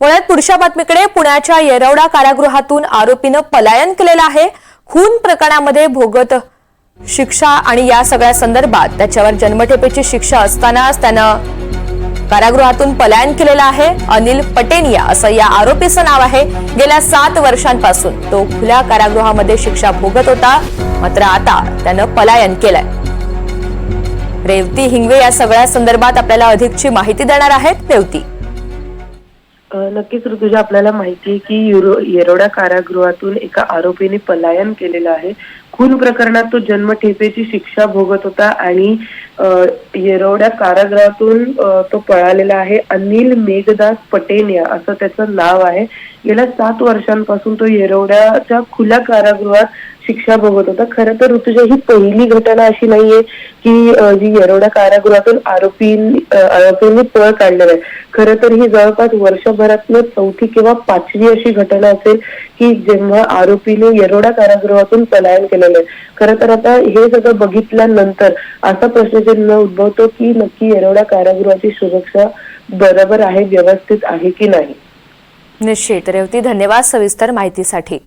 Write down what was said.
वळत पुढच्या बातमीकडे. पुण्याच्या येरवडा कारागृहातून आरोपीनं पलायन केलेलं आहे. खून प्रकरणामध्ये भोगत शिक्षा आणि या सगळ्या संदर्भात त्याच्यावर जन्मठेपेची शिक्षा असतानाच त्यानं कारागृहातून पलायन केलेलं आहे. अनिल पटेनिया असं या आरोपीचं नाव आहे. गेल्या सात वर्षांपासून तो खुल्या कारागृहामध्ये शिक्षा भोगत होता. मात्र आता त्यानं पलायन केलंय. रेवती हिंगवे या सगळ्या संदर्भात आपल्याला अधिकची माहिती देणार आहेत. रेवती. नक्कीच ऋतुजा आपल्याला माहिती आहे की युरो येरोडा कारागृहातून एका आरोपीने पलायन केलेलं आहे. खून प्रकरणात तो जन्मठेपेची शिक्षा भोगत होता आणि येरोड्या येरवड्या कारागृहातून तो पळालेला आहे. अनिल मेघदास पटेनिया असं त्याचं नाव आहे. गेल्या सात वर्षांपासून तो येरवड्याच्या खुल्या कारागृहात शिक्षा भोगत होता. खरं तर ऋतुजा ही पहिली घटना अशी नाहीये की जी येरवडा कारागृहातून आरोपी आरोपींनी पळ काढलेला आहे. खरं तर ही जवळपास वर्षभरातलं चौथी किंवा पाचवी अशी घटना असेल की जेव्हा आरोपीने येरोडा कारागृहातून पलायन केलेलं आहे. खरं तर आता हे सगळं बघितल्यानंतर असा प्रश्नचिन्ह उद्भवतो की नक्की येरोडा कारागृहाची सुरक्षा बरोबर आहे व्यवस्थित आहे की नाही? निश्चित. रेवती धन्यवाद सविस्तर माहितीसाठी.